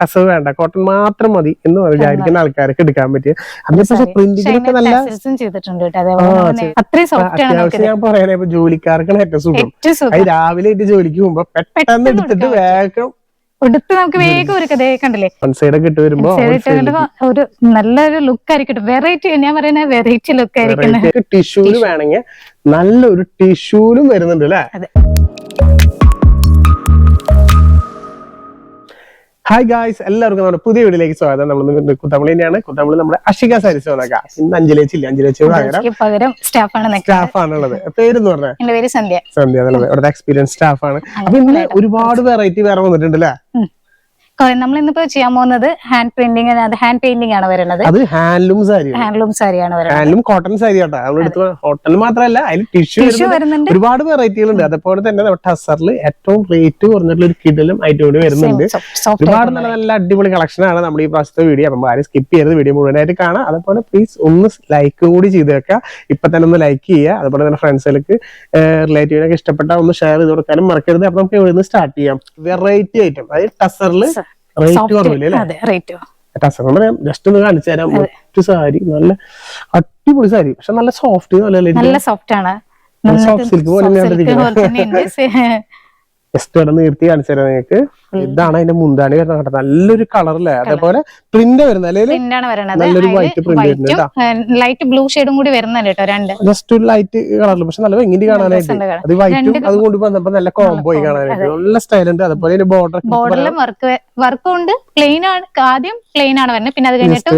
കസവ് വേണ്ട. കോട്ടൺ മാത്രം മതി എന്ന് വിചാരിക്കുന്ന ആൾക്കാർക്ക് എടുക്കാൻ പറ്റിയ. അതിന് പക്ഷെ പ്രിന്റിങ്ങിനൊക്കെ നല്ല അത്യാവശ്യം ഞാൻ പറയാനേ ഇപ്പൊ ജോലിക്കാർക്കാണ് ഏറ്റവും സുഖം. അത് രാവിലെ ആയിട്ട് ജോലിക്ക് പോകുമ്പോ പെട്ടെന്ന് എടുത്തിട്ട് വേഗം എടുത്ത് നമുക്ക് വേഗം ഒരു കഥ കണ്ടില്ലേ? ഇട്ട് വരുമ്പോ ഒരു നല്ലൊരു ലുക്ക് ആയിരിക്കും വെറൈറ്റി ഞാൻ പറയുന്ന വെറൈറ്റി ലുക്ക് ആയിരിക്കും. ടിഷ്യൂൽ വേണമെങ്കിൽ നല്ലൊരു ടിഷ്യൂലും വരുന്നുണ്ട് അല്ലെ? ഹായ് ഗായ്സ് എല്ലാവർക്കും നമ്മുടെ പുതിയ വീട്ടിലേക്ക് സ്വാഗതം. നമ്മൾ കുത്തമ്പളി തന്നെയാണ്. കുത്തമ്പളി നമ്മുടെ അഷിക സരിസോ വന്നേക്കാം ഇന്ന് അഞ്ചിലേച്ചില്ല അഞ്ചിലേച്ചിയോട് പകരം സ്റ്റാഫാണ് നിൽക്കുന്നത് സ്റ്റാഫ് ആണുള്ളത് പേരെന്ന് പറഞ്ഞ? എന്റെ പേര് സന്ധ്യ. സന്ധ്യ എന്നുള്ളത് ഇവിടുത്തെ എക്സ്പീരിയൻസ് സ്റ്റാഫ് ആണ്. അപ്പൊ ഇന്ന് ഒരുപാട് വെറൈറ്റി വേറെ വന്നിട്ടുണ്ട് അല്ലെ? നമ്മൾ ഇന്നിപ്പോ ചെയ്യാൻ പോകുന്നത് ഹാൻഡ് പ്രിന്റിംഗ് ഹാൻഡ് പെയിന്റിംഗ് ആണ് വരുന്നത്. അത് ഹാൻഡ്ലൂം സാരി ഹാൻഡ്ലൂം സാരിയാണ് വരുന്നത്. ഹാൻഡ്ലൂം കോട്ടൺ സാരി ആട്ടോ. നമ്മളെടുത്ത് കോട്ടൺ മാത്രമല്ല അതിൽ ടിഷ്യൂ വരുന്നുണ്ട്. ഒരുപാട് വെറൈറ്റികൾ ഉണ്ട് അതേപോലെ തന്നെ ടസറിൽ ഏറ്റവും റേറ്റ് കുറഞ്ഞിട്ടുള്ള ഒരു കിടലും ഐറ്റം കൂടി വരുന്നുണ്ട്. ഒരുപാട് നല്ല നല്ല അടിപൊളി കളക്ഷൻ ആണ് നമ്മുടെ ഈ പ്രാവശ്യത്തെ വീഡിയോ അപ്പം ആരും സ്കിപ്പ് ചെയ്യരുത്. വീഡിയോ മുഴുവനായിട്ട് കാണാം. അതേപോലെ പ്ലീസ് ഒന്ന് ലൈക്കും കൂടി ചെയ്ത് വെക്കുക. ഇപ്പൊ തന്നെ ഒന്ന് ലൈക്ക് ചെയ്യുക. അതുപോലെ തന്നെ ഫ്രണ്ട്സുകൾക്ക് റിലേറ്റീവിനൊക്കെ ഇഷ്ടപ്പെട്ട ഒന്ന് ഷെയർ ചെയ്ത് കൊടുക്കാനും മറക്കരുത്. അപ്പൊ നമുക്ക് ഇവിടെ നിന്ന് സ്റ്റാർട്ട് ചെയ്യാം? വെറൈറ്റി ഐറ്റം അതായത് ടസറിൽ റേറ്റ് കുറവില്ല അതെ റേറ്റ് ടസർ പറയാം ജസ്റ്റ് ഒന്ന് കാണിച്ചു തരാം. ഒറ്റ സാരി നല്ല അടിപൊളി സാരി. പക്ഷെ നല്ല സോഫ്റ്റ് നല്ല സോഫ്റ്റ് ആണ്. സോഫ്റ്റ് സിൽക്ക് പോലെ ജസ്റ്റ് ഇവിടെ നിർത്തി കാണിച്ചു തരാം നിങ്ങൾക്ക് ഇതാണ് അതിന്റെ മുന്താണി വരുന്നത് കേട്ടോ. നല്ലൊരു കളറല്ലേ അതേപോലെ പ്രിന്റ് വരുന്നത്. അല്ലെങ്കിൽ നല്ലൊരു വൈറ്റ് പ്രിന്റ് വരുന്നത് ലൈറ്റ് ബ്ലൂ ഷെയ്ഡും കൂടി വരുന്നുണ്ട് കേട്ടോ രണ്ട്. ജസ്റ്റ് ഒരു ലൈറ്റ് കളറിൽ പക്ഷെ നല്ല ഭംഗി കാണാനായിട്ട് അത് വൈറ്റും അതുകൊണ്ട് അത് കൊണ്ട് വന്നപ്പോ നല്ല കോംബോ ആയി കാണാനായിട്ട്. നല്ല സ്റ്റൈൽ ഉണ്ട്. അതേപോലെ ബോർഡർ ബോർഡറിലും വർക്ക് വർക്കും ഉണ്ട്. പ്ലെയിൻ ആണ്. ആദ്യം പ്ലെയിൻ ആണ് വരുന്നത്. പിന്നെ അത് കഴിഞ്ഞിട്ട്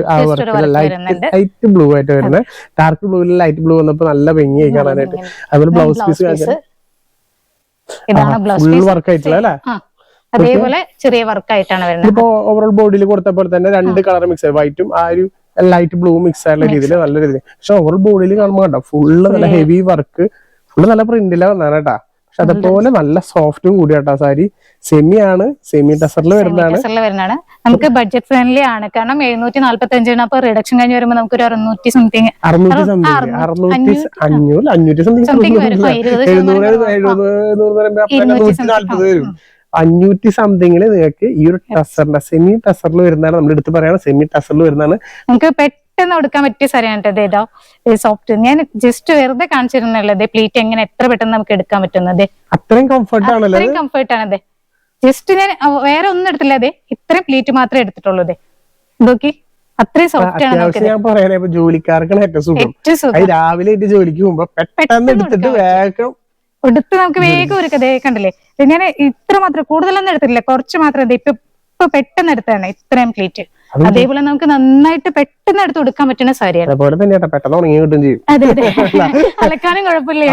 ലൈറ്റ് ബ്ലൂ ആയിട്ട് വരുന്നത്. ഡാർക്ക് ബ്ലൂവിൽ ലൈറ്റ് ബ്ലൂ വന്നപ്പോ നല്ല ഭംഗിയായി കാണാനായിട്ട്. അതുപോലെ ബ്ലൗസ് പീസ് പീസ് ഇതാണ് ബ്ലൗസ് പീസ് വർക്ക് ആയിട്ടുള്ള അല്ലേ? അതേപോലെ ചെറിയ വർക്ക് ആയിട്ടാണ് വരുന്നത്. ഇപ്പോ ഓവറോൾ ബോഡിയിൽ കൊടുത്തപ്പോൾ തന്നെ രണ്ട് കളർ മിക്സ് വൈറ്റും ആ ഒരു ലൈറ്റ് ബ്ലൂ മിക്സ് ആയിട്ടുള്ള രീതിയിൽ നല്ല രീതിയിൽ പക്ഷെ ഓവറോൾ ബോഡിയിൽ കാണുമ്പോൾ കണ്ടോ ഫുള്ള് നല്ല ഹെവി വർക്ക് ഫുള്ള് നല്ല പ്രിന്റിലാണ് വന്നാണ് കേട്ടാ. പക്ഷെ അതുപോലെ നല്ല സോഫ്റ്റും കൂടി കേട്ടോ സാരി സെമി ആണ് സെമി ടസറിൽ വരുന്നതാണ്. നമുക്ക് ബഡ്ജറ്റ് ഫ്രണ്ട്ലി ആണ്. കാരണം എഴുന്നൂറ്റി നാല്പത്തി അഞ്ചിന് അപ്പൊ റിഡക്ഷൻ കഴിഞ്ഞ് വരുമ്പോൾ നമുക്ക് ഒരു അറുന്നൂറ്റി സംതിങ് അറുന്നൂറ്റി സംതിങ് അഞ്ഞൂറ്. അഞ്ഞൂറ്റി സംതിങ് എഴുന്നൂറ് എഴുപത് നാല്പത് വരും. അഞ്ഞൂറ്റി സംതിങ്ങിൽ നിങ്ങൾക്ക് ഈ ഒരു ടസറിന്റെ സെമി ടസറിൽ വരുന്നതാണ്. നമ്മൾ എടുത്ത് പറയാണ് സെമി ടസറിൽ വരുന്നതാണ്. നമുക്ക് പെട്ടെന്ന് എടുക്കാൻ പറ്റിയ സാരിയാണ് കേട്ടോ ഇതേതോ സോഫ്റ്റ് ഞാൻ ജസ്റ്റ് വെറുതെ കാണിച്ചിരുന്നുള്ളത് പ്ലീറ്റ് എങ്ങനെ എത്ര പെട്ടെന്ന് നമുക്ക് എടുക്കാൻ പറ്റുന്നത്? അത്രയും കംഫർട്ട് അത്രയും കംഫർട്ട് ആണ് അതെ ജസ്റ്റ് ഞാൻ വേറെ ഒന്നും എടുത്തില്ല അതെ ഇത്രയും പ്ലീറ്റ് മാത്രമേ എടുത്തിട്ടുള്ളൂ അതെ നോക്കി അത്രയും സോഫ്റ്റ് ആണ് ഞാൻ പറയാനേ ഇപ്പൊ ജോലിക്കാർക്കാണ് ഏറ്റവും സുഖം. രാവിലെ ജോലിക്ക് പോകുമ്പോ പെട്ടെന്ന് എടുത്തിട്ട് വേഗം എടുത്ത് നമുക്ക് വേഗം ഒരു കഥ കണ്ടില്ലേ? ഞാൻ ഇത്ര മാത്രം കൂടുതലൊന്നും എടുത്തിട്ടില്ല. കുറച്ച് മാത്രം ഇപ്പൊ പെട്ടെന്ന് എടുത്തതാണ് ഇത്രയും പ്ലീറ്റ് അതേപോലെ നമുക്ക് നന്നായിട്ട് പെട്ടെന്ന് എടുത്ത് കൊടുക്കാൻ പറ്റുന്ന സാരിയാണ്. അതേപോലെ തന്നെ പെട്ടെന്ന് ഉണങ്ങി കിട്ടും ചെയ്യും. അതെ അതെ. അലക്കാനും കുഴപ്പമില്ല.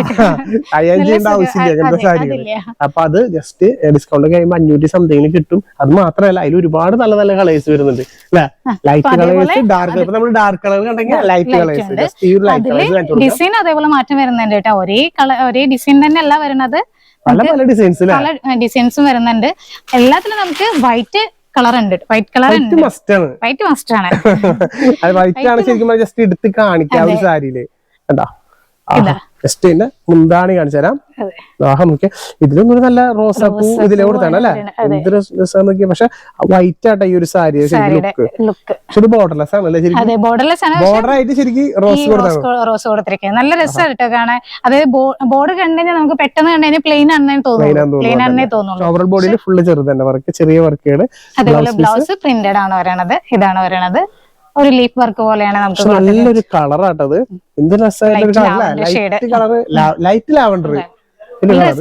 അപ്പൊ അത് ജസ്റ്റ് ഡിസ്കൗണ്ട് കഴിയുമ്പോൾ അഞ്ഞൂറ്റി സംതിങ്ങിന് കിട്ടും. അത് മാത്രമല്ല അതിൽ ഒരുപാട് നല്ല നല്ല കളേഴ്സ് വരുന്നുണ്ട്. അല്ലെ? ലൈറ്റ് കളേഴ്സ് ഡാർക്ക് ഇപ്പൊ നമ്മൾ ഡാർക്ക് കളർ കണ്ടെങ്കിൽ ലൈറ്റ് കളേഴ്സ് ജസ്റ്റ് ഈ ഒരു ലൈറ്റ് കളേഴ്സ് ഡിസൈൻ അതേപോലെ മാറ്റം വരുന്നുണ്ട് കേട്ടോ. ഒരേ കളർ ഒരേ ഡിസൈൻ തന്നെ അല്ല വരുന്നത്. പല പല ഡിസൈൻസ് പല ഡിസൈൻസും വരുന്നുണ്ട്. എല്ലാത്തിനും നമുക്ക് വൈറ്റ് കളർ ഉണ്ട് വൈറ്റ് കളർ ഉണ്ട്. മസ്റ്റ് ആണ്. വൈറ്റ് മസ്റ്റ് ആണ്. അത് വൈറ്റ് ആണ് ശരിക്കും ജസ്റ്റ് എടുത്ത് കാണിക്കാം ഒരു സാരിയിൽ. കണ്ടോ. ജസ്റ്റ് ഇതിന്റെ മുന്താണി കാണിച്ചു തരാം. ആഹ് നോക്കിയ. ഇതിലും ഒരു നല്ല റോസാപ്പൂ ഇതിലെ കൊടുത്താണ് അല്ലെ. എന്ത് രസം നോക്കിയ. പക്ഷെ വൈറ്റ് ആട്ടെ ഈ ഒരു സാരി ലുക്ക് പക്ഷെ ഇത് ബോർഡർലെസ് ആണല്ലേ ശരിക്കും? ബോർഡർ ആയിട്ട് ശരിക്കും റോസ് റോസ് കൊടുത്തിരിക്കുന്നത് നല്ല രസമാണ് കേട്ടോ കാണാൻ. അതായത് ബോർഡ് കണ്ടു കഴിഞ്ഞാൽ നമുക്ക് പെട്ടെന്ന് കണ്ടു പ്ലെയിൻ ആണെന്ന് തോന്നുന്നു പ്ലെയിൻ ആണെന്നേ തോന്നുന്നു ഓവറോൾ ബോഡിയിൽ ഫുള്ള് ചെറുത് തന്നെ. വർക്ക് ചെറിയ വർക്കുകൾ അതേപോലെ ബ്ലൗസ് പ്രിന്റഡ് ആണ് വരണത് ഇതാണ് വരണത് ഒരു ലീഫ് വർക്ക് പോലെയാണ് നമുക്ക് നല്ലൊരു കളറാട്ടത് എന്ത് ലൈറ്റ് കളർ ലൈറ്റ് ലാവണ്ടർ.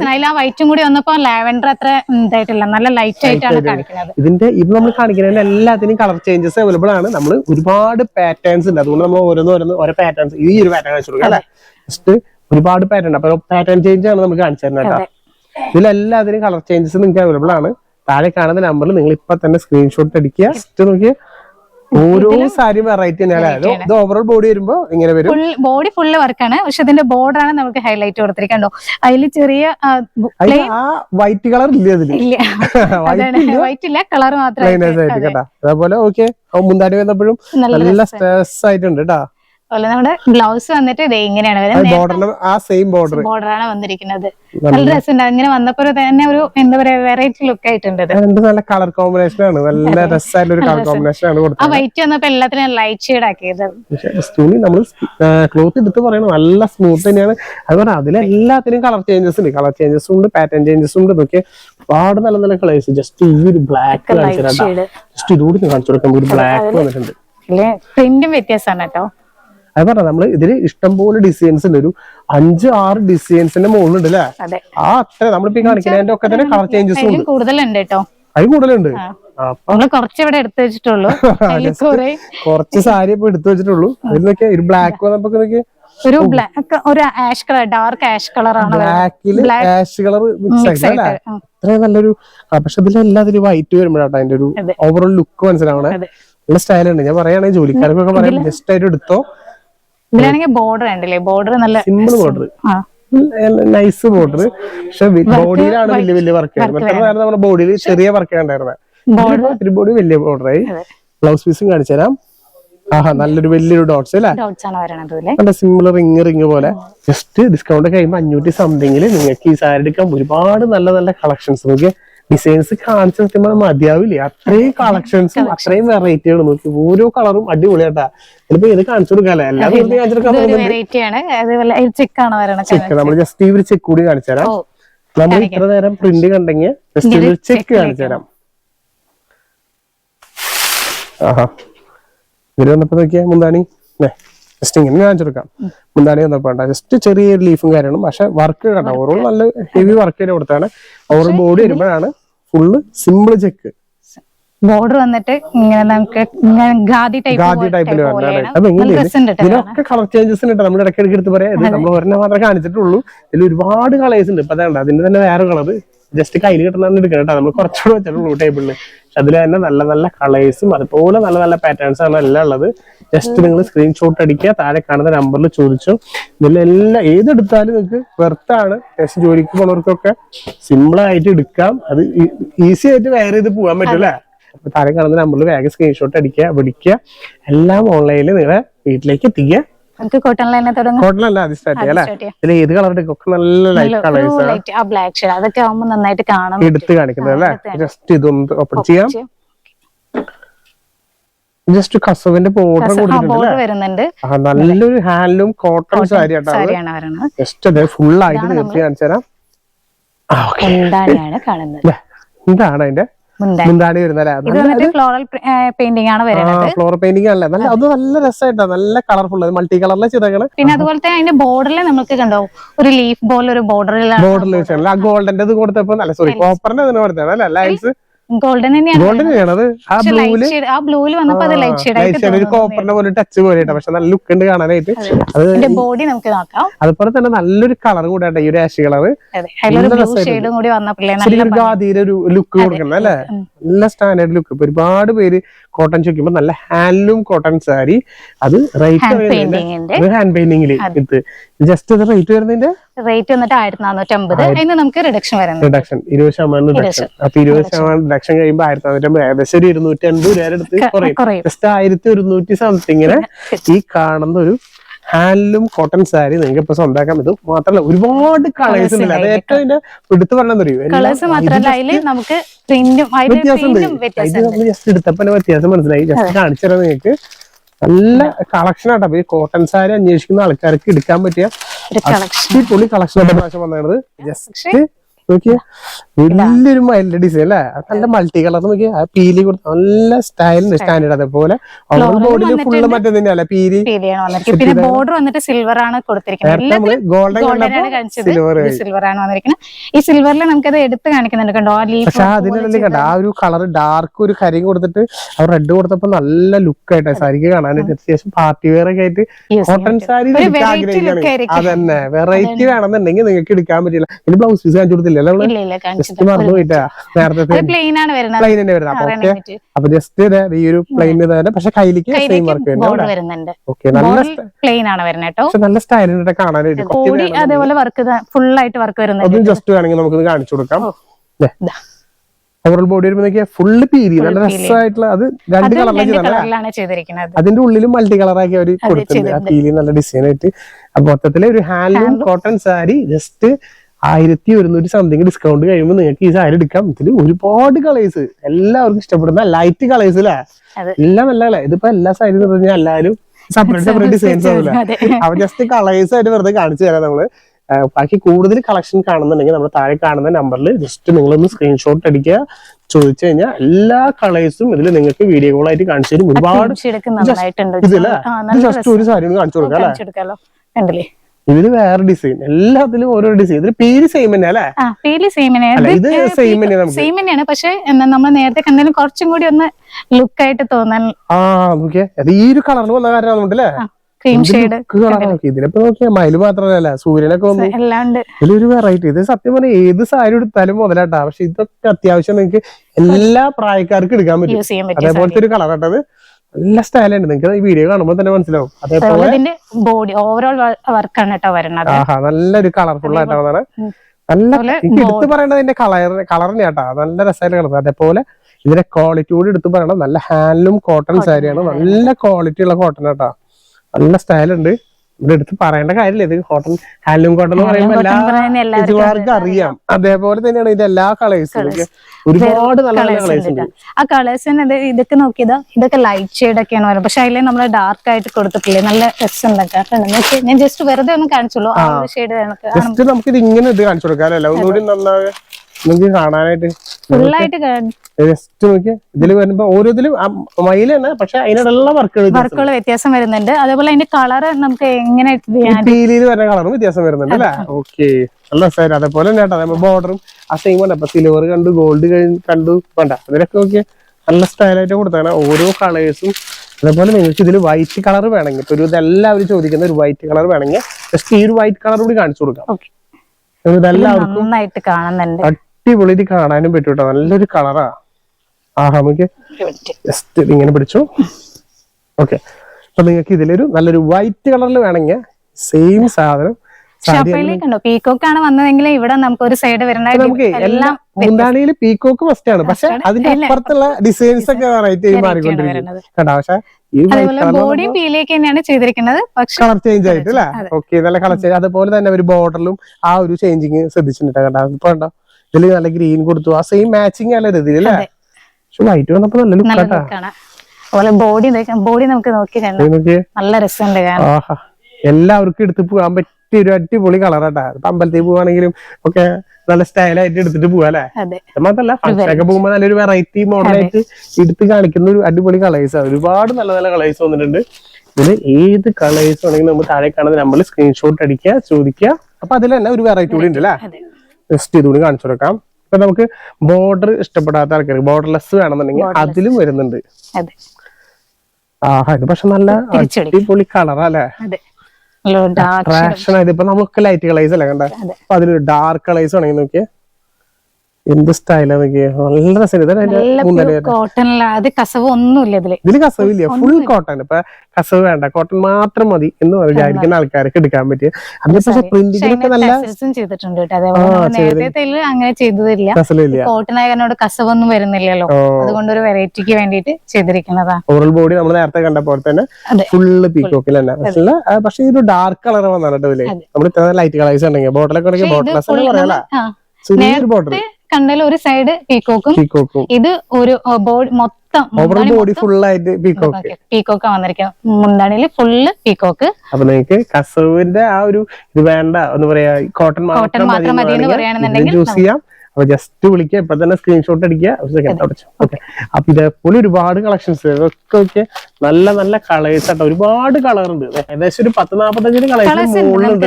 അതിൽ ആ വൈറ്റും കൂടി വന്നപ്പോ ലാവൻഡർ അത്ര ഇതായിട്ടില്ല. നല്ല ലൈറ്റ് ആയിട്ടാണ് കാണിക്കുന്നത്. ഇതിന്റെ ഇത് നമ്മൾ കാണിക്കുന്നതിന് എല്ലാത്തിനും കളർ ചേഞ്ചസ് അവൈലബിൾ ആണ്. നമ്മൾ ഒരുപാട് പാറ്റേൺസ് ഉണ്ട്. അതുകൊണ്ട് നമ്മൾ ഓരോന്ന് ഓരോന്ന് ഓരോ പാറ്റേൺസ് ഈ ഒരു പാറ്റേൺ കൊടുക്കാം അല്ലെ? ജസ്റ്റ് ഒരുപാട് പാറ്റേൺ അപ്പൊ പാറ്റേൺ ചേഞ്ച് ആണ് നമ്മൾ കാണിച്ചു തരുന്നത് കേട്ടോ. ഇതിലെല്ലാത്തിനും കളർ ചേഞ്ചസ് നിങ്ങൾക്ക് അവൈലബിൾ ആണ്. താഴെ കാണുന്ന നമ്പറിൽ നിങ്ങൾ ഇപ്പൊ തന്നെ സ്ക്രീൻഷോട്ട് അടിക്കുക ജസ്റ്റ് നോക്കിയ. ഓരോ സാരി വെറൈറ്റി തന്നെയാണ്. ഇത് ഓവറോൾ ബോഡി വരുമ്പോ ഇങ്ങനെ വരും. ഫുൾ ബോഡി ഫുള്ള് വർക്കാണ് പക്ഷെ ഇതിന്റെ ബോർഡർ ആണ് നമുക്ക് ഹൈലൈറ്റ് കൊടുത്തിരിക്കണ്ടോ അതിൽ ചെറിയ വൈറ്റ് കളർ ഇല്ല അതിൽ ഇല്ല. വൈറ്റ് ഇല്ല. കളർ മാത്രമേ അതേപോലെ ഓക്കെ മുന്താടി വന്നപ്പോഴും നല്ല സ്ട്രെസ് ആയിട്ടുണ്ട് കേട്ടാ അതുപോലെ നമ്മുടെ ബ്ലൗസ് വന്നിട്ട് ഇതേ ഇങ്ങനെയാണ് വരുന്നത്. ആ സെയിം ബോർഡർ ബോർഡറാണ് വന്നിരിക്കുന്നത്. നല്ല രസമുണ്ട്. ഇങ്ങനെ വന്നപ്പോൾ തന്നെ ഒരു എന്താ പറയാ വെറൈറ്റി ലുക്ക് ആയിട്ടുണ്ട് നല്ല കളർ കോമ്പിനേഷൻ ആണ്. നല്ല രസമായിട്ടുള്ള ഒരു കളർ കോമ്പിനേഷൻ ആണ് ആ വൈറ്റ് വന്നപ്പോ എല്ലാത്തിനും ലൈറ്റ് ഷെയ്ഡ് ആക്കിയത്. തുണി നമ്മൾ ക്ലോത്ത് എടുത്ത് പറയണം. നല്ല സ്മൂത്ത് തന്നെയാണ്. അതുപോലെ അതിലെല്ലാത്തിനും കളർ ചേഞ്ചസ് ഉണ്ട്. കളർ ചേഞ്ചസ് ഉണ്ട് പാറ്റേൺ ചേഞ്ചസ് ഉണ്ട്. ഇതൊക്കെ ഒരുപാട് നല്ല നല്ല കളേഴ്സ് ജസ്റ്റ് ഈ ഒരു ബ്ലാക്ക് ജസ്റ്റ് ഇതുകൂടി കാണിച്ചു കൊടുക്കാം. ഒരു ബ്ലാക്ക് വന്നിട്ടുണ്ട്. പ്രിന്റും വ്യത്യാസമാണ് കേട്ടോ. അത് പറഞ്ഞ നമ്മൾ ഇതിൽ ഇഷ്ടംപോലെ ഡിസൈൻസ് ഉണ്ട്. ഒരു അഞ്ച് ആറ് ഡിസൈൻസിന്റെ മുകളിലുണ്ട് അല്ലേ ആ അത്ര നമ്മളിപ്പോ കാണിക്കുന്നതിന്റെ ഒക്കെ തന്നെ കളർ ചേഞ്ചസ് ഉണ്ട്. കൂടുതലുണ്ട് കേട്ടോ. അത് കൂടുതലുണ്ട്. കുറച്ച് ഇവിടെ എടുത്തു വെച്ചിട്ടുള്ളൂ. അതിൽ കുറെ കുറച്ച് സാരി ഇപ്പൊ എടുത്തു വെച്ചിട്ടുള്ളൂ. അതിൽ ഒരു ബ്ലാക്ക് നമുക്ക് നോക്കിയാ ഒരു ബ്ലാക്ക് ഒരു ash colour dark ash colour ആണ് ബ്ലാക്കിൽ ആഷ് കളർ മിക്സ് അത്രയും നല്ലൊരു പക്ഷെ ഇതിലെല്ലാം ഇതിലെല്ലാത്തിലും വൈറ്റ് വരുമ്പോഴാട്ടോ അതിന്റെ ഒരു. ഓവറോൾ ലുക്ക് മനസ്സിലാവണേ. നല്ല സ്റ്റൈലുണ്ട് ഞാൻ പറയുകയാണെങ്കിൽ ജോലിക്കാർക്കൊക്കെ പറയാം ബെസ്റ്റ് ആയിട്ട് എടുത്തോ. ഇതിലാണെങ്കിൽ ബോർഡർ ഉണ്ടല്ലേ? ബോർഡർ നല്ല സിമ്പിൾ ബോർഡർ നൈസ് ബോർഡർ പക്ഷെ ബോഡിയിലാണ് വലിയ വലിയ വർക്ക് മറ്റേ നേരം നമ്മുടെ ബോഡിയിൽ ചെറിയ വർക്ക് ഉണ്ടായിരുന്നത് ബോഡി വലിയ ബോർഡറായി ആയി. ബ്ലൗസ് പീസും കാണിച്ചു തരാം ആഹാ നല്ലൊരു വലിയൊരു ഡോട്ട്സ് അല്ലേ? ഡോട്ട്സ് ആണ് വരണത് സിമ്പിൾ റിങ് റിങ് പോലെ. ജസ്റ്റ് ഡിസ്കൗണ്ട് കഴിയുമ്പോൾ അഞ്ഞൂറ്റി സംതിങ്ങിൽ നിങ്ങൾക്ക് ഈ സാരി എടുക്കാൻ ഒരുപാട് നല്ല നല്ല കളക്ഷൻസ് നോക്കി ഡിസൈൻസ് കാണിച്ചു നിർത്തുമ്പോൾ മതിയാവില്ലേ? അത്രയും കളക്ഷൻസും അത്രയും വെറൈറ്റികൾ നോക്കി ഓരോ കളറും അടിപൊളിയാട്ടാ. ഇതിപ്പോ ഇത് കാണിച്ചു കൊടുക്കാല്ലേ? എല്ലാ ചെക്ക് നമ്മൾ ജസ്റ്റ് ഈ ഒരു ചെക്ക് കൂടി കാണിച്ചു തരാം. നമ്മൾ ഇത്ര നേരം പ്രിന്റ് കണ്ടെങ്കിൽ ജസ്റ്റ് ഒരു ചെക്ക് കാണിച്ചു തരാം. ആഹാ. ഇതിൽ വന്നപ്പോ നോക്കിയാ മുന്താണി. ജസ്റ്റ് ഇങ്ങനെ കാണിച്ചെടുക്കാം. മുന്താണി വന്നപ്പോ ജസ്റ്റ് ചെറിയൊരു ലീഫും കാര്യങ്ങളും. പക്ഷെ വർക്ക് കണ്ട? ഓവറോൾ നല്ല ഹെവി വർക്ക് തന്നെ കൊടുത്താണ്. ഓവറോൾ ബോഡി വരുമ്പോഴാണ് ഫുള്ള് സിമ്പിൾ ചെക്ക് ബോർഡർ വന്നിട്ട് ഇങ്ങനെ നമുക്ക് ടൈപ്പ് ടൈപ്പിൽ ഇതിനൊക്കെ കളർ ചേഞ്ചസ് ഉണ്ട് നമ്മൾ ഇടയ്ക്കിടയ്ക്ക് എടുത്ത് പറയാം. നമ്മൾ ഒരെണ്ണം മാത്രമേ കാണിച്ചിട്ടുള്ളൂ. ഇതിൽ ഒരുപാട് കളേഴ്സ് ഉണ്ട്. ഇപ്പൊ അതാണ് അതിന്റെ തന്നെ വേറെ കളർ ജസ്റ്റ് കയ്യിൽ കിട്ടുന്ന എടുക്കണം കേട്ടോ. നമ്മൾ കുറച്ചുകൂടെ വെച്ചിട്ടുള്ളൂ ടേബിളിൽ അതിൽ തന്നെ നല്ല നല്ല കളേഴ്സും അതുപോലെ നല്ല നല്ല പാറ്റേൺസ് ആണ് എല്ലാം ഉള്ളത്. ജസ്റ്റ് നിങ്ങൾ സ്ക്രീൻഷോട്ട് അടിക്കുക താഴെ കാണുന്ന നമ്പറിൽ ചോദിച്ചു. ഇതിലെല്ലാം ഏതെടുത്താലും നിങ്ങൾക്ക് വെർത്താണ് ജസ്റ്റ് ജോലിക്ക് പോണവർക്കൊക്കെ സിമ്പിൾ ആയിട്ട് എടുക്കാം. അത് ഈസി ആയിട്ട് വെയർ ചെയ്ത് പോകാൻ പറ്റൂല താഴെ കാണുന്ന നമ്പറിൽ വേഗം സ്ക്രീൻഷോട്ട് അടിക്കുക വിളിക്കുക. എല്ലാം ഓൺലൈനിൽ നിങ്ങളെ വീട്ടിലേക്ക് എത്തിക്കുക. നമുക്ക് കോട്ടൺ ലൈനെ തുടങ്ങും. കോട്ടണല്ല അത് സ്റ്റാർട്ട് ചെയ്യാം അല്ലേ. ഇതിൽ ഏത് കളർ ഒക്കെ നല്ല ലൈറ്റ് കളേഴ്സ് ആ. ബ്ലാക്ക് ഷെയ്ഡ് അതൊക്കെ ആവുമ്പോ നന്നായിട്ട് കാണാം എടുത്ത് കാണിക്കുന്നത് അല്ലേ? ജസ്റ്റ് ഇതൊന്ന് ഓപ്പൺ ചെയ്യാം. ജസ്റ്റ് കസവിന്റെ ബോർഡർ വരുന്നുണ്ട്. നല്ലൊരു ഹാൻഡ്ലൂം കോട്ടൺ സാരി ജസ്റ്റ് അതെ. ഫുൾ ആയിട്ട് തീർത്ത് കാണിച്ചു തരാം എന്താണ് അതിന്റെ മുന്താണി. വന്നിട്ട് ഫ്ലോറൽ പെയിന്റിംഗ് ആണ് വരുന്നത് ഫ്ലോർ പെയിന്റിംഗ് ആണല്ലേ നല്ല അത് നല്ല രസമായിട്ടാ നല്ല കളർഫുൾ മൾട്ടി കളറിലെ ചിതകൾ. പിന്നെ അതുപോലെ തന്നെ അതിന്റെ ബോർഡറിൽ നമുക്ക് കണ്ടോ? ഒരു ലീഫ് പോലെ ഒരു ബോർഡറിൽ ബോർഡറിൽ വെച്ചാണ് ആ ഗോൾഡന്റെ കൊടുത്തപ്പോ നല്ല സോറി കോപ്പറിന്റെ അല്ലേ ലൈൻസ് ഗോൾഡൻ തന്നെയാണ്. ഗോൾഡൻ തന്നെയാണത് ആ ബ്ലൂൽ ആ ബ്ലൂൽ വന്നപ്പോ അത് ലൈറ്റ് ഷെയ്ഡ് ഒരു കോപ്പറിന്റെ പോലെ ടച്ച് പോലെ പക്ഷെ നല്ല ലുക്ക് ഉണ്ട് കാണാനായിട്ട്. അത്. ബോഡി നമുക്ക് നോക്കാം. അതുപോലെ തന്നെ നല്ലൊരു കളർ കൂടെ ഈ ഒരു ആഷ് കളർ അതെ. ഗാദിയുടെ ഒരു ലുക്ക് കൊടുക്കുന്നത് അല്ലെ? നല്ല സ്റ്റാൻഡേർഡ് ലുക്ക് ഒരുപാട് പേര് കോട്ടൺ ചോദിക്കുമ്പോ നല്ല ഹാൻഡ്ലൂം കോട്ടൺ സാരി അത് റേറ്റ് ഹാൻഡ് പെയിന്റിങ്ങിന്റെ ഹാൻഡ് പെയിന്റിംഗിൽ ഇത്. ജസ്റ്റ് ഇത് റേറ്റ് വരുന്നതിന്റെ? റേറ്റ് വന്നിട്ട് ആയിരത്തി നാനൂറ്റി അമ്പത് അതിന് നമുക്ക് റിഡക്ഷൻ വരുന്നത് റിഡക്ഷൻ ഇരുപത് ശതമാനം റിഡക്ഷൻ അപ്പൊ ഇരുപത് ശതമാനം റിഡക്ഷൻ കഴിയുമ്പോൾ ആയിരത്തി നാനൂറ്റമ്പത് ഏകദേശം ഒരു ഇരുന്നൂറ്റി അൻപത് രൂപ അടുത്ത് കുറയും. ജസ്റ്റ് ആയിരത്തി ഒരുന്നൂറ്റി സംതിങ്ങിന് ഈ കാണുന്ന ഒരു ഹാൻഡ്ലൂം കോട്ടൺ സാരി നിങ്ങൾക്ക് ഇപ്പൊ സ്വന്തമാക്കാൻ പറ്റും. മാത്രമല്ല ഒരുപാട് കളേഴ്സ് ഉണ്ട് അത് ഏറ്റവും ഇതിന്റെ എടുത്തു പറഞ്ഞാൽ അറിയൂ ജസ്റ്റ് എടുത്തപ്പോ വ്യത്യാസം മനസ്സിലായി. ജസ്റ്റ് കാണിച്ചു തരാം നിങ്ങൾക്ക്. നല്ല കളക്ഷൻ ആട്ടോ. അപ്പൊ ഈ കോട്ടൺ സാരി അന്വേഷിക്കുന്ന ആൾക്കാർക്ക് എടുക്കാൻ പറ്റിയ അടിപൊളി കളക്ഷൻ ആയിട്ട് പ്രാവശ്യം വന്നത് ജസ്റ്റ് നോക്കിയേ? വലിയൊരു മൈലിന്റെ ഡിസൈൻ അല്ലേ? അത് നല്ല മൾട്ടി കളർ നോക്കിയേ. ആ പീലി കൊടുത്ത നല്ല സ്റ്റൈലിന് സ്റ്റാൻഡേർഡ് അതേപോലെ ബോർഡിൽ ഫുള്ള് മറ്റേ തന്നെയല്ലേ പീലി? പിന്നെ ബോർഡർ വന്നിട്ട് സിൽവർ ആണ് കൊടുത്തിരിക്കുന്നത്. ഗോൾഡൻ സിൽവർ സിൽവർ ആണ് വന്നിരിക്കുന്നത്. ഈ സിൽവറിൽ നമുക്ക് നമുക്കത് എടുത്ത് കാണിക്കുന്നുണ്ട് കണ്ടോ? പക്ഷെ അതിനുള്ളിൽ കണ്ട? ആ ഒരു കളർ ഡാർക്ക് ഒരു കരിയും കൊടുത്തിട്ട് റെഡ് കൊടുത്തപ്പോ നല്ല ലുക്ക് ആയിട്ടാ. സാരിക്ക് കാണാനായിട്ട് അത്യാവശ്യം പാർട്ടി വെയർ ഒക്കെ ആയിട്ട് കോട്ടൺ സാരി ആഗ്രഹിക്കുകയാണ്. അതന്നെ. വെറൈറ്റി വേണമെന്നുണ്ടെങ്കിൽ നിങ്ങൾക്ക് എടുക്കാൻ പറ്റില്ല. ഇനി ബ്ലൗസ് പീസ് കാണിച്ചു കൊടുത്തില്ലല്ലോ നേരത്തെ പ്ലെയിൻ ആണ് വരുന്നത്. പ്ലെയിൻ തന്നെ വരുന്നത്. അപ്പൊ ഓക്കെ അപ്പൊ ജസ്റ്റ് ഈ ഒരു പ്ലെയിൻ തന്നെ. പക്ഷെ കയ്യിലേക്ക് സെയിം വർക്ക് വരുന്നുണ്ട്. ഓക്കെ നല്ല പ്ലെയിൻ ആണ് വരുന്നത് കേട്ടോ. പക്ഷെ നല്ല സ്റ്റൈലിന്റെ കാണാനായിട്ട്. അതേപോലെ വർക്ക് ഫുൾ ആയിട്ട് വർക്ക് വരുന്നത് അതും ജസ്റ്റ് വേണമെങ്കിൽ നമുക്ക് കാണിച്ചു കൊടുക്കാം. ഓവറോൾ ബോഡി വരുമ്പോഴേക്ക് ഫുള്ള് പീരി നല്ല. രസമായിട്ടുള്ള അത് രണ്ട് കളറിലാണ് ചെയ്തിരിക്കുന്നത്. അതിന്റെ ഉള്ളിലും മൾട്ടി കളർ കളറാക്കി അവർ കൊടുത്തിട്ടുണ്ട്. ആ പീലി നല്ല ഡിസൈൻ ആയിട്ട്. അപ്പൊ മൊത്തത്തിൽ ഒരു ഹാൻഡ്ലൂം കോട്ടൺ സാരി ജസ്റ്റ് ആയിരത്തി ഒരുന്നൂറ്റി സംതിങ് ഡിസ്കൗണ്ട് കഴിയുമ്പോൾ നിങ്ങൾക്ക് ഈ സാരി എടുക്കാം. ഇതിൽ ഒരുപാട് കളേഴ്സ് എല്ലാവർക്കും ഇഷ്ടപ്പെടുന്ന ലൈറ്റ് കളേഴ്സ് അല്ലേ. എല്ലാം നല്ല കളേ ഇതിപ്പോ എല്ലാ സാരി എന്ന് പറഞ്ഞാൽ എല്ലാവരും സെപ്പറേറ്റ് സെപ്പറേറ്റ് ഡിസൈൻസ് ആവില്ല അവർ ജസ്റ്റ് കളേഴ്സ് ആയിട്ട് വെറുതെ കാണിച്ചു തരാം നമ്മൾ. ബാക്കി കൂടുതൽ കളക്ഷൻ കാണുന്നുണ്ടെങ്കിൽ നമ്മൾ താഴെ കാണുന്ന നമ്പറിൽ ജസ്റ്റ് നിങ്ങളൊന്ന് സ്ക്രീൻഷോട്ട് അടിക്കുക. ചോദിച്ചു കഴിഞ്ഞാൽ എല്ലാ കളേഴ്സും ഇതിൽ നിങ്ങൾക്ക് വീഡിയോ കോൾ ആയിട്ട് കാണിച്ചു തരും. ഒരുപാട് ജസ്റ്റ് ഒരു സാരി കാണിച്ചു കൊടുക്കാം അല്ലെ? ഇതിൽ വേറെ ഡിസൈൻ എല്ലാത്തിലും ഓരോ ഡിസൈൻ ഇതിൽ പേര് സെയിം തന്നെ അല്ലെ? പേര് സെയിം ഇത് സെയിം തന്നെ സെയിം തന്നെയാണ്. പക്ഷെ എന്താ നമ്മൾ നേരത്തെ കണ്ടാലും കുറച്ചും കൂടി ഒന്ന് ലുക്ക് ആയിട്ട് തോന്നാൻ ആ നോക്കിയേ. അത് ഈ ഒരു കളറിൽ വന്ന കാരണം അല്ലേ? ക്രീം ഷെയ്ഡ് നോക്കി. ഇതിലിപ്പോ നോക്കിയാ മയിൽ മാത്രമല്ല സൂര്യനൊക്കെ വന്നു അല്ലാണ്ട് ഇതിലൊരു വെറൈറ്റി ഇത് സത്യം പറഞ്ഞാൽ ഏത് സാരി എടുത്താലും മുതലാട്ടാ. പക്ഷെ ഇതൊക്കെ അത്യാവശ്യം നിങ്ങൾക്ക് എല്ലാ പ്രായക്കാർക്കും എടുക്കാൻ പറ്റും. അതേപോലത്തെ ഒരു കളർ കേട്ടത് നല്ല സ്റ്റൈലുണ്ട് നിങ്ങൾക്ക് ഈ വീഡിയോ കാണുമ്പോൾ തന്നെ മനസ്സിലാവും. അതേപോലെ ഇതിന്റെ ബോഡി ഓവറോൾ വർക്കാണ് കേട്ടോ വരുന്നത് ആഹാ നല്ലൊരു കളർഫുൾ ആയിട്ടാണ്. നല്ല എനിക്ക് എടുത്ത് പറയേണ്ടത് ഇതിന്റെ കളർ കളറിന് കേട്ടാ. നല്ല രസമായിട്ട് കളർ അതേപോലെ ഇതിന്റെ ക്വാളിറ്റി കൂടി എടുത്ത് പറയണം നല്ല ഹാൻഡ്ലൂം കോട്ടൺ സാരിയാണ്. നല്ല ക്വാളിറ്റി ഉള്ള കോട്ടൺ കേട്ടാ. നല്ല സ്റ്റൈലുണ്ട് ഇവിടെ എടുത്ത് പറയേണ്ട കാര്യമില്ല. ഇത് കോട്ടൺ ഹാൻഡ്ലൂം കോട്ടൺ എന്ന് പറയുമ്പോൾ എല്ലാ എല്ലാവർക്കും അറിയാം. അതേപോലെ തന്നെയാണ് ഇത് എല്ലാ കളേഴ്സും ഒരുപാട് നല്ല കളേഴ്സ് ആ കളേഴ്സ് തന്നെ ഇതൊക്കെ നോക്കിയത്. ഇതൊക്കെ ലൈറ്റ് ഷെയ്ഡ് ഒക്കെയാണ് പറയുന്നത് പക്ഷെ അതിലെ നമ്മൾ ഡാർക്ക് ആയിട്ട് കൊടുത്തിട്ടില്ലേ? നല്ല രസമുണ്ടൊക്കെ ഞാൻ ജസ്റ്റ് വെറുതെ ഒന്ന് കാണിച്ചുള്ളൂ ആ ഷെയ്ഡ് ജസ്റ്റ് നമുക്ക് ഇത് ഇങ്ങനെ ഇത് കാണിച്ചു കൊടുക്കാം അല്ലെ? ഒന്നുകൂടി നന്നാകെ. നിങ്ങൾക്ക് കാണാനായിട്ട്. ഫുള്ളായിട്ട് ജസ്റ്റ് നോക്കിയാ. ഇതിൽ വരുമ്പോ ഓരോതിലും മയിൽ തന്നെ പക്ഷെ അതിനുള്ള വർക്കുകൾ വർക്കുകൾ വ്യത്യാസം. വരുന്നുണ്ട്. അതേപോലെ അതിന്റെ കളർ നമുക്ക് എങ്ങനെ പീലിയിൽ വരുന്ന കളറും വ്യത്യാസം വരുന്നുണ്ട് അല്ലെ? ഓക്കെ നല്ല സാർ അതേപോലെ തന്നെ കേട്ടോ. ബോർഡറും ആ സെയിം ഉണ്ട് അപ്പൊ സിൽവർ കണ്ടു ഗോൾഡ് കണ്ടു വേണ്ട. അതിലൊക്കെ നോക്കിയാ. നല്ല സ്റ്റൈലായിട്ട് കൊടുത്താണ് ഓരോ കളേഴ്സും അതേപോലെ നിങ്ങൾക്ക് ഇതിൽ വൈറ്റ് കളർ വേണമെങ്കിൽ ഇപ്പൊ ഒരു ഇതെല്ലാവരും ചോദിക്കുന്ന ഒരു വൈറ്റ് കളർ വേണമെങ്കിൽ ജസ്റ്റ് ഈ ഒരു വൈറ്റ് കളർ കൂടി കാണിച്ചു കൊടുക്കാം. ഓക്കെ ഇതെല്ലാവർക്കും അടിപൊളി ഇത് കാണാനും പറ്റും കേട്ടോ നല്ലൊരു കളറാ ആഹാ നമുക്ക് ജസ്റ്റ് ഇങ്ങനെ പിടിച്ചു. ഓക്കെ അപ്പൊ നിങ്ങൾക്ക് ഇതിലൊരു നല്ലൊരു വൈറ്റ് കളറിൽ വേണമെങ്കിൽ സെയിം സാധനം. സാരി കണ്ടോ? പീക്കോക്ക് ആണ് വന്നതെങ്കിൽ ഇവിടെ നമുക്ക് ഒരു സൈഡ് വരുന്ന നമുക്ക് എല്ലാം മുന്താണിയിൽ പീക്കോക്ക് ഫസ്റ്റ് ആണ്. പക്ഷെ. അതിന്റെ അപ്പുറത്തുള്ള ഡിസൈൻസ് ഒക്കെ വെറൈറ്റി ആയി മാറിക്കൊണ്ടിരിക്കും വരുന്നത്. കേട്ടോ പക്ഷെ പീലിയൊക്കെ തന്നെയാണ് ചെയ്തിരിക്കുന്നത്. കളർ ചേഞ്ച് ആയിട്ട് അല്ലേ ഓക്കെ നല്ല കളർ ചേഞ്ച് അതുപോലെ തന്നെ ഒരു ബോർഡറിലും ആ ഒരു ചേഞ്ചിങ് ശ്രദ്ധിച്ചിട്ടുണ്ട് കേട്ടോ. ഇപ്പൊ കണ്ടോ? ഇതിൽ നല്ല ഗ്രീൻ കൊടുത്തു. ആ സെയിം മാച്ചിങ് അല്ല ഇതിൽ. പക്ഷെ വൈറ്റ് വന്നപ്പോ നല്ല ലുക്ക് നല്ല കേട്ടാ ലുക്കാണ് അതുപോലെ ബോഡി ബോഡി നമുക്ക് നോക്കി നല്ല രസമുണ്ട് എല്ലാവർക്കും എടുത്ത് പോകാൻ പറ്റിയ ഒരു അടിപൊളി കളറാട്ടാ ഇപ്പൊ അമ്പലത്തിൽ പോവാണെങ്കിലും ഒക്കെ നല്ല സ്റ്റൈലായിട്ട് എടുത്തിട്ട് പോവാ അല്ലേ? അതെ. മാത്രല്ല ഫംഗ്ഷനൊക്കെ പോകുമ്പോ നല്ലൊരു വെറൈറ്റി മോഡലായിട്ട് എടുത്ത് കാണിക്കുന്ന ഒരു അടിപൊളി കളേഴ്സ് ഒരുപാട് നല്ല നല്ല കളേഴ്സ് വന്നിട്ടുണ്ട്. ഇതിൽ ഏത് കളേഴ്സ് ആണെങ്കിലും നമ്മൾ താഴെ കാണുന്ന നമ്മൾ സ്ക്രീൻഷോട്ട് അടിക്കുക ചോദിക്കുക. അപ്പൊ അതിൽ തന്നെ ഒരു വെറൈറ്റി കൂടി ഉണ്ട് അല്ലേ? അതെ ചെയ്തുകൊണ്ട് കാണിച്ചു കൊടുക്കാം. ഇപ്പൊ നമുക്ക് ബോർഡർ ഇഷ്ടപ്പെടാത്ത ആൾക്കാർക്ക് ബോർഡർലെസ് വേണമെന്നുണ്ടെങ്കിൽ അതിലും വരുന്നുണ്ട്. ആഹാ ഇത് പക്ഷെ നല്ല. അടിപൊളി കളറാ അല്ലേ? ഡാർക്ക് അട്രാക്ഷൻ ആയത് ഇപ്പൊ നമുക്ക് ലൈറ്റ് കളേഴ്സ് അല്ലേ കണ്ടേ? അപ്പൊ അതിലൊരു ഡാർക്ക് കളേഴ്സ് വേണമെങ്കിൽ നോക്കിയേ. എന്ത് സ്റ്റൈലാ നല്ല കോട്ടണില അത് കസവ് ഒന്നുമില്ല ഇതിൽ. ഇതിൽ കസവില്ല. ഫുൾ കോട്ടൺ ഇപ്പൊ കസവ് വേണ്ട. കോട്ടൺ മാത്രം മതി എന്ന് വിചാരിക്കുന്ന ആൾക്കാർക്ക് എടുക്കാൻ പറ്റിയ. അതിന് പക്ഷെ നല്ല ചെയ്തിട്ടുണ്ട് അങ്ങനെ ചെയ്തതില്ല. കോട്ടൺ ആയതിനോട് കസവൊന്നും വരുന്നില്ലല്ലോ. അതുകൊണ്ട് ഒരു വെറൈറ്റിക്ക് വേണ്ടിയിട്ട് ചെയ്തിരിക്കുന്നതാ. ഓറൽ ബോഡി നമ്മൾ നേരത്തെ കണ്ട പോലെ തന്നെ ഫുള്ള് പീക്കോക്കിൽ തന്നെ. പക്ഷെ ഇതൊരു ഡാർക്ക് കളർ കേട്ടോ ഇതിൽ. നമ്മൾ ഇത്ര ലൈറ്റ് കളേഴ്സ് ഉണ്ടെങ്കിൽ. ബോട്ടിലൊക്കെ ഉണ്ടെങ്കിൽ ബോട്ടിൽ നേരത്തെ കണ്ടാൽ ഒരു സൈഡ് പീക്കോക്കും പീക്കോക്കും ഇത് ഒരു ബോഡി മൊത്തം ബോഡി ഫുൾ ആയിട്ട് പീക്കോക്ക് പീക്കോക്ക് വന്നിരിക്കുന്നത്. മുന്താണിയിൽ ഫുള്ള് പീക്കോക്ക് അപ്പൊ നിങ്ങൾക്ക് കസവിന്റെ ആ ഒരു ഇത് വേണ്ട എന്ന് പറയാ കോട്ടൺ കോട്ടൺ മാത്രം മതി എന്ന് പറയുകയാണെന്നുണ്ടെങ്കിൽ ചെയ്യാം. അപ്പൊ ജസ്റ്റ് വിളിക്കുക ഇപ്പൊ തന്നെ സ്ക്രീൻഷോട്ട് അടിക്കുക ഒരു സെക്കൻഡ് അടച്ചു ഓക്കെ അപ്പൊ ഇതേപോലെ ഒരുപാട് കളക്ഷൻസ് ഇതൊക്കെ ഒക്കെ നല്ല നല്ല കളേഴ്സ് ആട്ടോ. ഒരുപാട് കളർ ഉണ്ട്. ഏകദേശം ഒരു പത്ത് നാപ്പത്തഞ്ചിന് കളേഴ്സ് മുകളിലുണ്ട്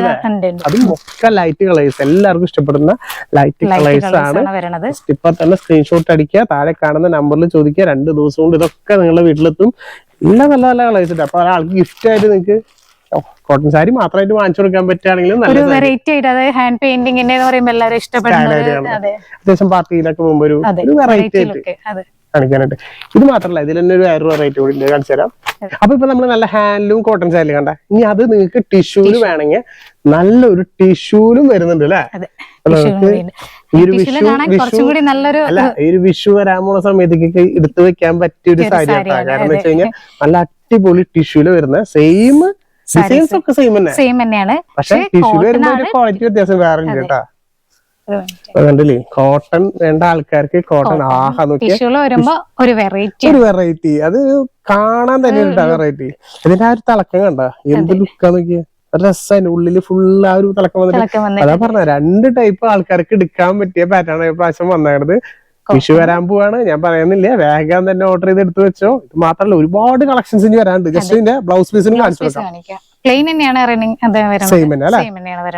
അത് ഒക്കെ ലൈറ്റ് കളേഴ്സ് എല്ലാവർക്കും ഇഷ്ടപ്പെടുന്ന ലൈറ്റ് കളേഴ്സ് ആണ്. ഇപ്പൊ തന്നെ സ്ക്രീൻഷോട്ട് അടിക്കുക താഴെ കാണുന്ന നമ്പറിൽ ചോദിക്കുക. രണ്ട് ദിവസം കൊണ്ട് ഇതൊക്കെ നിങ്ങളുടെ വീട്ടിലെത്തും. എല്ലാം നല്ല നല്ല കളേഴ്സ് ഉണ്ട്. അപ്പൊ ഒരാൾക്ക് ഗിഫ്റ്റ് ആയിട്ട് നിങ്ങൾക്ക് കോട്ടൺ സാരി മാത്രമായിട്ട് വാങ്ങിച്ചു കൊടുക്കാൻ പറ്റുകയാണെങ്കിലും ഒരു നല്ല വെറൈറ്റി ആയിട്ട് അതായത് ഹാൻഡ് പെയിന്റിങ്ങിന്റെ എന്ന് പറയുമ്പോൾ എല്ലാവരും ഇഷ്ടപ്പെടുന്നത് അത്യാവശ്യം പാർട്ടിയിലൊക്കെ പോകുമ്പോ ഒരു വെറൈറ്റി ആയിട്ട് കാണിക്കാനായിട്ട്. ഇത് മാത്രമല്ല ഇതിൽ തന്നെ ഒരു വേറെ വെറൈറ്റി കൂടി ഉണ്ട് കാണിച്ചു തരാം. അപ്പൊ ഇപ്പൊ നമ്മൾ നല്ല ഹാൻഡിലും കോട്ടൺ സാരി കണ്ട ഇനി അത് നിങ്ങൾക്ക് ടിഷ്യൂൽ വേണമെങ്കിൽ നല്ലൊരു ടിഷ്യൂലും വരുന്നുണ്ട് അല്ലെ. ഈ ഒരു വിഷു നല്ലൊരു അല്ല ഈ ഒരു വിഷു വരാൻ പോണ സമയത്തേക്ക് എടുത്തു വെക്കാൻ പറ്റിയ ഒരു സാരി കാരണം. വെച്ച് കഴിഞ്ഞാൽ നല്ല അടിപൊളി ടിഷ്യൂൽ വരുന്ന സെയിം ഡിസൈൻസ് ഒക്കെ സെയിം തന്നെ. സെയിം തന്നെയാണ്. പക്ഷെ പക്ഷേ ടിഷ്യൂൽ വരുമ്പോ cotton ഒരു ആണ് ക്വാളിറ്റി വ്യത്യാസം വേറെ ഉണ്ട് കേട്ടാ. ഒരു അപ്പൊ കണ്ടില്ലേ കോട്ടൺ വേണ്ട ആൾക്കാർക്ക് കോട്ടൺ ആഹാ വരുമ്പോ ഒരു വെറൈറ്റി ഒരു വെറൈറ്റി അത് കാണാൻ തന്നെ ഉണ്ടാ വെറൈറ്റി അതിന്റെ ആ ഒരു തിളക്കം കണ്ട എന്ത് ലുക്കാ നോക്കിയ. രസം ഉള്ളിൽ ഫുള്ള് ആ ഒരു തിളക്കം വന്നിട്ട്. അതാ പറഞ്ഞ രണ്ട് ടൈപ്പ് ആൾക്കാർക്ക് എടുക്കാൻ പറ്റിയ പാറ്റേൺ പ്രാവശ്യം വന്നേക്കണത്. വിഷു വരാൻ പോവാണ്. ഞാൻ പറയുന്നില്ല. വേഗം തന്നെ ഓർഡർ ചെയ്ത് എടുത്തു വെച്ചോ. ഇത് മാത്രമല്ല ഒരുപാട് കളക്ഷൻസ് ഇനി വരാനുണ്ട്. ജസ്റ്റ് ഇതിന്റെ ബ്ലൗസ് പീസിന് കാണിച്ചു കൊടുക്കാം. പ്ലെയിൻ തന്നെയാണ് റണ്ണിങ് സെയിം തന്നെ അല്ലെ?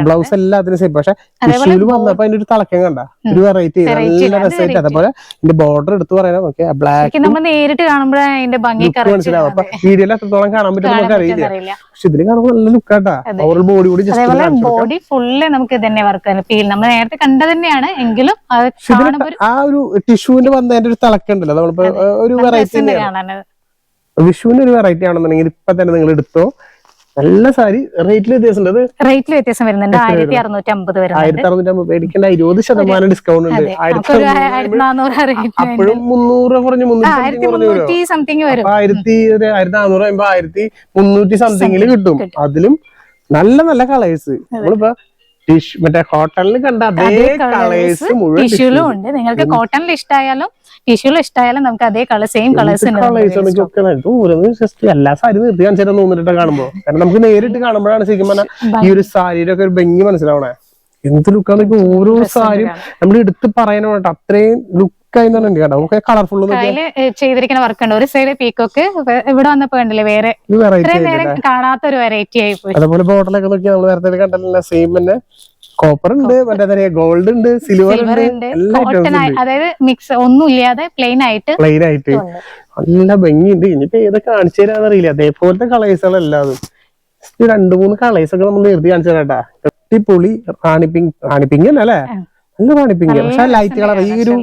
ബ്ലൗസ് എല്ലാത്തിനും സെയിം പക്ഷെ വിഷുവിൽ വന്നപ്പോ അതിന്റെ ഒരു തിളക്കം കണ്ട? ഒരു വെറൈറ്റി നല്ല. രസമായിട്ട് അതേപോലെ ഇതിന്റെ ബോർഡർ എടുത്ത് പറയാം. ഓക്കെ ബ്ലാക്ക് നമ്മൾ നേരിട്ട് കാണുമ്പോഴേ അതിന്റെ ഭംഗി മനസ്സിലാവും. അപ്പൊ വീഡിയോയിൽ എത്രത്തോളം കാണാൻ പറ്റും നമുക്ക് അറിയില്ല. പക്ഷെ ഇതിൽ കാണുമ്പോൾ നല്ല ലുക്കാട്ടാ ഓവർ ബോഡി കൂടി അതേപോലെ ബോഡി ഫുള്ള് നമുക്ക് തന്നെ വർക്ക് ഫീൽ നമ്മൾ നേരത്തെ കണ്ട തന്നെയാണ്. എങ്കിലും ആ ഒരു ടിഷ്യൂവിന്റെ വന്നതിന്റെ ഒരു തിളക്കം ഉണ്ടല്ലോ. നമ്മളിപ്പോ ഒരു വെറൈറ്റി വിഷുവിന് ഒരു വെറൈറ്റി ആണെന്നുണ്ടെങ്കിൽ ഇപ്പൊ തന്നെ നിങ്ങൾ എടുത്തോ? നല്ല സാരി റേറ്റിൽ വ്യത്യാസം ഉണ്ട്. റേറ്റിൽ വ്യത്യാസം വരുന്നുണ്ട്. ആയിരത്തി അറുന്നൂറ്റി അമ്പത് ആയിരത്തി അറുന്നൂറ്റി മേടിക്കേണ്ട ഇരുപത് ശതമാനം ഡിസ്കൗണ്ട് ഉണ്ട്. അപ്പോഴും മുന്നൂറ് രൂപ കുറഞ്ഞ് മുന്നൂറ്റി ആയിരത്തി സംതിങ് വരും. ആയിരത്തി ആയിരത്തി നാനൂറ് ആയിരത്തി മുന്നൂറ്റി സംതിങ്ങിൽ കിട്ടും. അതിലും നല്ല നല്ല കളേഴ്സ് നമ്മളിപ്പോ ടിഷ് മറ്റേ ഹോട്ടലിൽ കണ്ട അതേ കളേഴ്സ് മുഴുവൻ ടിഷ്യൂലും ഉണ്ട്. നിങ്ങൾക്ക് കോട്ടണിൽ ഇഷ്ടമായാലും ടിഷ്യൂലും ഇഷ്ടമായാലും നമുക്ക് അതേ കളർ സെയിം കളേഴ്സ് ജസ്റ്റ് എല്ലാ സാരി നിർത്തി കാണിച്ചു തരാൻ തോന്നിട്ട് കാണുമ്പോ. കാരണം നമുക്ക് നേരിട്ട് കാണുമ്പോഴാണ് ശരിക്കും പറഞ്ഞാൽ ഈ ഒരു സാരിയുടെ ഒക്കെ ഒരു ഭംഗി മനസ്സിലാവണേ. എന്ത് ലുക്കാന്ന് ഓരോ സാരിയും നമ്മൾ എടുത്ത് പറയാനോട്ടെ അത്രയും ലുക്കായി തന്നെ കേട്ടോ. നമുക്ക് കളർഫുൾ ചെയ്തിരിക്കുന്ന വർക്ക് ഉണ്ട്. ഒരു സൈഡ് പീക്കോക്ക് ഇവിടെ വന്നപ്പോ കണ്ടില്ലേ വേറെ കാണാത്ത ഒരു വെറൈറ്റി ആയി പോയി. അതുപോലെ ബോട്ടിലൊക്കെ നോക്കി നമ്മൾ നേരത്തെ കണ്ടല്ലോ സെയിം തന്നെ. കോപ്പർ ഉണ്ട് മറ്റേ ഗോൾഡ് ഉണ്ട് സിൽവർ ഉണ്ട് അതായത് മിക്സ് ഒന്നും ഇല്ലാതെ പ്ലെയിൻ ആയിട്ട് പ്ലെയിൻ ആയിട്ട്. ഉണ്ട്. നല്ല ഭംഗിയുണ്ട്. ഇനിയിപ്പോ ഏതൊക്കെ കാണിച്ചു തരാന്നറിയില്ല അതേപോലത്തെ കളേഴ്സുകളല്ലാതും രണ്ടു രണ്ട് മൂന്ന് കളേഴ്സ് ഒക്കെ നമ്മൾ നിർത്തി കാണിച്ചു തരാട്ടാ. അടിപൊളി റാണി പിങ്ക് റാണി പിങ്ക് തന്നെ അല്ലേ റാണി പിങ്ക് പക്ഷെ ലൈറ്റ് കളർ ഈ ഒരു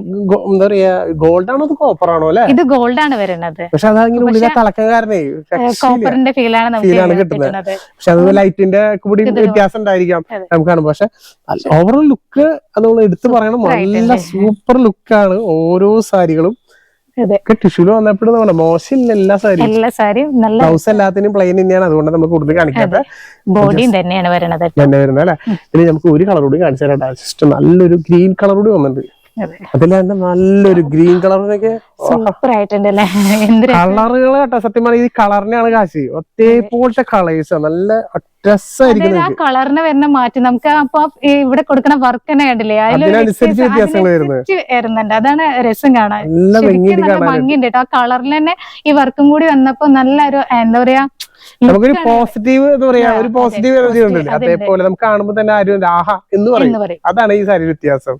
എന്താ പറയാ ഗോൾഡ് ആണോ അത് കോപ്പർ ആണോ അല്ലെ? ഇത് ഗോൾഡ് ആണ് വരുന്നത്. പക്ഷെ അതങ്ങനെ ഉള്ളിലെ തിളക്കകാരനെ കാരണേ കോപ്പറിന്റെ ഫീലാണ് നമുക്ക് കിട്ടുന്നത്. പക്ഷെ അത് ലൈറ്റിന്റെ കൂടി വ്യത്യാസം ഉണ്ടായിരിക്കാം. നമുക്ക് കാണും പക്ഷെ ഓവറോൾ ലുക്ക് അത് എടുത്തു പറയണം. നല്ല സൂപ്പർ ലുക്കാണ് ഓരോ സാരികളും. ടിഷ്യൂൽ വന്നപ്പോഴും മോശമില്ല എല്ലാ സാരിയും. എല്ലാ സാരിയും നല്ല ബ്ലൗസ് എല്ലാത്തിനും പ്ലെയിൻ തന്നെയാണ്. അതുകൊണ്ട് നമ്മൾ കൂടുതൽ കാണിക്കാത്ത ബോഡിയും തന്നെയാണ് വരുന്നത് തന്നെ വരുന്നത് അല്ലെ? ഇനി നമുക്ക് ഒരു കളർ കൂടി കാണിച്ചു തരാം ജസ്റ്റ് നല്ലൊരു ഗ്രീൻ കളർ കൂടി വന്നിട്ടുണ്ട്. അതിലാണ്ട് നല്ലൊരു ഗ്രീൻ കളറിനൊക്കെ സൂപ്പർ ആയിട്ടുണ്ട് അല്ലേ? എന്ത് രസം. കളറുകൾ കേട്ടോ സത്യം പറഞ്ഞാൽ ഈ കളറിനാണ് കാശ്. ഒറ്റേപോലത്തെ കളേഴ്സ് നല്ല അതായത് ആ കളറിന് വരുന്ന മാറ്റി നമുക്ക് അപ്പൊ ഇവിടെ കൊടുക്കുന്ന വർക്ക് തന്നെ കണ്ടില്ലേ? അതിനനുസരിച്ച് വ്യത്യാസം- വ്യത്യാസങ്ങൾ വരുന്നുണ്ട്. അതാണ് രസം കാണാൻ. ഭംഗിയുണ്ട് കേട്ടോ. ആ കളറിൽ തന്നെ ഈ വർക്കും കൂടി വന്നപ്പോ നല്ലൊരു എന്താ പറയാ നമുക്കൊരു പോസിറ്റീവ് എന്ന് പറയാ. ഒരു പോസിറ്റീവ് എനർജി ഉണ്ടല്ലേ. അതേപോലെ നമുക്ക് കാണുമ്പോൾ തന്നെ ആരും ആഹാ എന്ന് പറയും. എന്ന് പറയും. അതാണ് ഈ സാരി വ്യത്യാസം.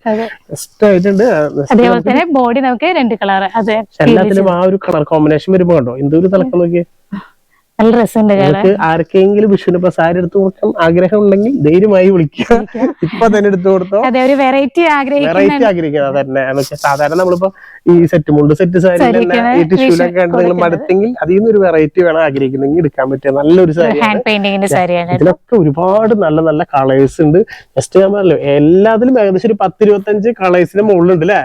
Just അതേപോലെ തന്നെ ബോഡി നമുക്ക് രണ്ട് കളർ അതെ എല്ലാത്തിലും ആ ഒരു കളർ കോമ്പിനേഷൻ വരുമ്പോ കണ്ടോ? എന്തൊരു തിളക്കം നോക്കിയേ. നല്ല രസമുണ്ട് നിങ്ങൾക്ക് ആർക്കെങ്കിലും വിഷുവിന് ഇപ്പൊ സാരി എടുത്തു കൊടുക്കാൻ ആഗ്രഹം ഉണ്ടെങ്കിൽ ധൈര്യമായി വിളിക്കുക. ഇപ്പൊ തന്നെ എടുത്തു കൊടുത്തോ? അതെ ഒരു വെറൈറ്റി വെറൈറ്റി ആഗ്രഹിക്കുന്നത് തന്നെ സാധാരണ നമ്മളിപ്പോ ഈ സെറ്റ് മുണ്ട് സെറ്റ് സാരി ഈ ടിഷ്യൂലൊക്കെ കണ്ട് നിങ്ങൾ കൊടുക്കുന്നത്. മടുത്തെങ്കിൽ അതിൽ നിന്ന് ഒരു വെറൈറ്റി വേണം ആഗ്രഹിക്കുന്നെങ്കിൽ എടുക്കാൻ പറ്റിയ നല്ലൊരു സാരി ഹാൻഡ് പെയിന്റിങ്ങിന്റെ സാരിയാണ് ഇതിലൊക്കെ ഒരുപാട് നല്ല നല്ല കളേഴ്സ് ഉണ്ട്. ജസ്റ്റ് ഞാൻ പറഞ്ഞല്ലോ എല്ലാത്തിലും ഏകദേശം ഒരു പത്ത് ഇരുപത്തഞ്ച് കളേഴ്സിന് മുകളിലുണ്ട് അല്ലേ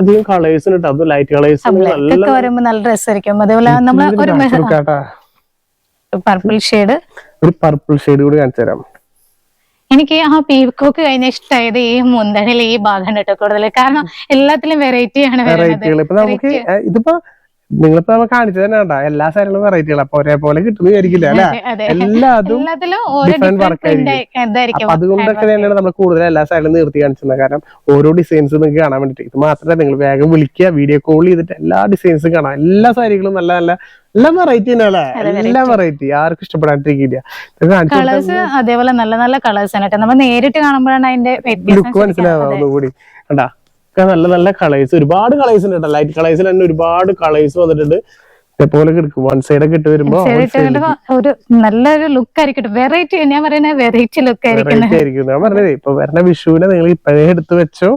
അധികം കളേഴ്സ് ഉണ്ട് അതും ലൈറ്റ് കളേഴ്സ് നല്ല നല്ല രസമായിരിക്കും. അതേപോലെ നമ്മൾ ഒരു പർപ്പിൾ ഷെയ്ഡ് ഒരു പർപ്പിൾ ഷെയ്ഡ് കൂടി കാണിച്ചു തരാം. എനിക്ക് ആ പീക്കോക്ക് കഴിഞ്ഞ ഇഷ്ടമായത് ഈ മുന്തണിൽ ഈ ഭാഗം കേട്ടോ കൂടുതൽ. കാരണം എല്ലാത്തിലും വെറൈറ്റി ആണ് നമുക്ക് ഇതിപ്പോ നിങ്ങളിപ്പോ നമ്മ കാണിച്ചു തന്നെ കണ്ട എല്ലാ സാധനങ്ങളും വെറൈറ്റികൾ അപ്പൊ ഒരേപോലെ കിട്ടുന്ന വിചാരിക്കില്ല അല്ലെ. എല്ലാതും അതുകൊണ്ടൊക്കെ തന്നെയാണ് നമ്മൾ കൂടുതൽ എല്ലാ സൈഡിലും നിർത്തി കാണിച്ചത് കാരണം ഓരോ ഡിസൈൻസ് നിങ്ങൾക്ക് കാണാൻ വേണ്ടിട്ട് ഇത് മാത്രമല്ല നിങ്ങൾ വേഗം വിളിക്കുക വീഡിയോ കോൾ ചെയ്തിട്ട് എല്ലാ ഡിസൈൻസും കാണാം. എല്ലാ സാരികളും നല്ല നല്ല എല്ലാം വെറൈറ്റി തന്നെ അല്ലേ? എല്ലാം വെറൈറ്റി ആർക്കും ഇഷ്ടപ്പെടാണ്ടിരിക്കില്ല കളേഴ്സ് അതേപോലെ നല്ല നല്ല കളേഴ്സ് ആണ് കേട്ടോ. നമ്മൾ നേരിട്ട് കാണുമ്പോഴാണ് അതിന്റെ ലുക്ക് മനസ്സിലാവുക ഒന്നുകൂടി കണ്ടാ? നല്ല നല്ല കളേഴ്സ് ഒരുപാട് കളേഴ്സ് ഉണ്ട് കേട്ടോ. ലൈറ്റ് കളേഴ്സിൽ തന്നെ ഒരുപാട് കളേഴ്സ് വന്നിട്ടുണ്ട്. ഇതേപോലെ കിടക്കും. വൺ സൈഡ് ഒക്കെ ഇട്ട് വരുമ്പോ ഒരു നല്ലൊരു ലുക്ക് ആയിരിക്കും വെറൈറ്റി ഞാൻ പറയുന്ന വെറൈറ്റി ലുക്ക് ആയിരിക്കും. ഞാൻ പറഞ്ഞത് ഇപ്പൊ വരുന്ന വിഷുവിനെ നിങ്ങൾ ഇപ്പോഴേ എടുത്ത് വെച്ചോ.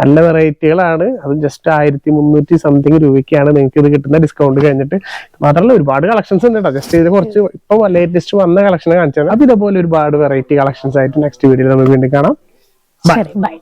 നല്ല വെറൈറ്റികളാണ്. അത് ജസ്റ്റ് ആയിരത്തി മുന്നൂറ്റി സംതിങ് രൂപയ്ക്കാണ് നിങ്ങൾക്ക് ഇത് കിട്ടുന്ന ഡിസ്കൗണ്ട് കഴിഞ്ഞിട്ട്. മാത്രമല്ല ഒരുപാട് കളക്ഷൻസ് ഉണ്ട് കേട്ടോ ജസ്റ്റ് ഇത് കുറച്ച് ഇപ്പൊ ലേറ്റസ്റ്റ് വന്ന കളക്ഷൻ കാണിച്ചാണ് അപ്പൊ ഇതേപോലെ ഒരുപാട് വെറൈറ്റി കളക്ഷൻസ് ആയിട്ട് നെക്സ്റ്റ് വീഡിയോയിൽ നമുക്ക് വീണ്ടും കാണാം. Bye bye